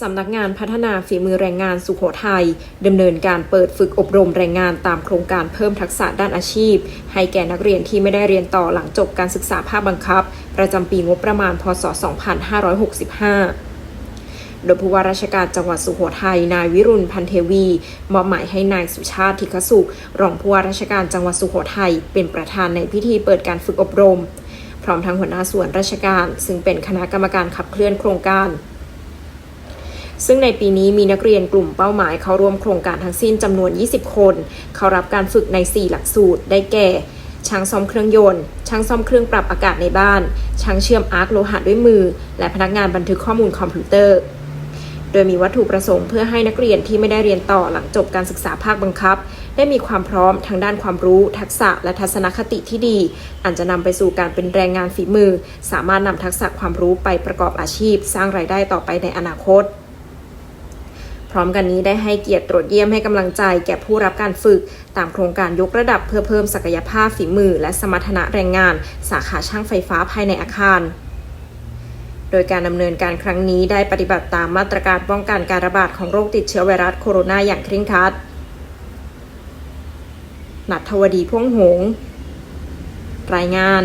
สำนักงานพัฒนาฝีมือแรงงานสุโขทัยดำเนินการเปิดฝึกอบรมแรงงานตามโครงการเพิ่มทักษะด้านอาชีพ ให้แก่นักเรียนที่ไม่ได้เรียนต่อหลังจบการศึกษาภาคบังคับ ประจำปีงบประมาณพศ 2565โดยผู้ว่าราชการจังหวัดสุโขทัยนายวิรุณพันเทวีมอบหมายให้นายสุชาติธิคสุข รองผู้ว่าราชการจังหวัดสุโขทัยเป็นประธานในพิธีเปิดการฝึกอบรม พร้อมทั้งหัวหน้าส่วนราชการ ซึ่งเป็นคณะกรรมการขับเคลื่อนโครงการ ซึ่งในปีนี้มีนักเรียนกลุ่มเป้าหมายเข้าร่วมโครงการทั้งสิ้นจำนวน 20 คน เข้ารับการฝึกใน 4 หลักสูตร ได้แก่ ช่างซ่อมเครื่องยนต์ ช่างซ่อมเครื่องปรับอากาศในบ้าน ช่างเชื่อมอาร์คโลหะด้วยมือ และพนักงานบันทึกข้อมูลคอมพิวเตอร์ โดยมีวัตถุประสงค์เพื่อให้นักเรียนที่ไม่ได้เรียนต่อหลังจบการศึกษาภาคบังคับ ได้มีความพร้อมทางด้านความรู้ ทักษะและทัศนคติที่ดีอันจะนำไปสู่การเป็นแรงงานฝีมือ สามารถนำทักษะความรู้ไปประกอบอาชีพ สร้างรายได้ต่อไปในอนาคต ร้อมกันนี้ได้ให้เกียรติตรวจเยี่ยมให้กำลังใจแก่ผู้รับการฝึก ตามโครงการยกระดับเพื่อเพิ่มศักยภาพฝีมือ และสมรรถนะแรงงาน สาขาช่างไฟฟ้าภายในอาคารโดยการดำเนินการครั้งนี้ได้ปฏิบัติตามมาตรการป้องกันการระบาดของโรคติดเชื้อไวรัสโคโรนาอย่างเคร่งครัด นัทวดีพ่วงหง รายงาน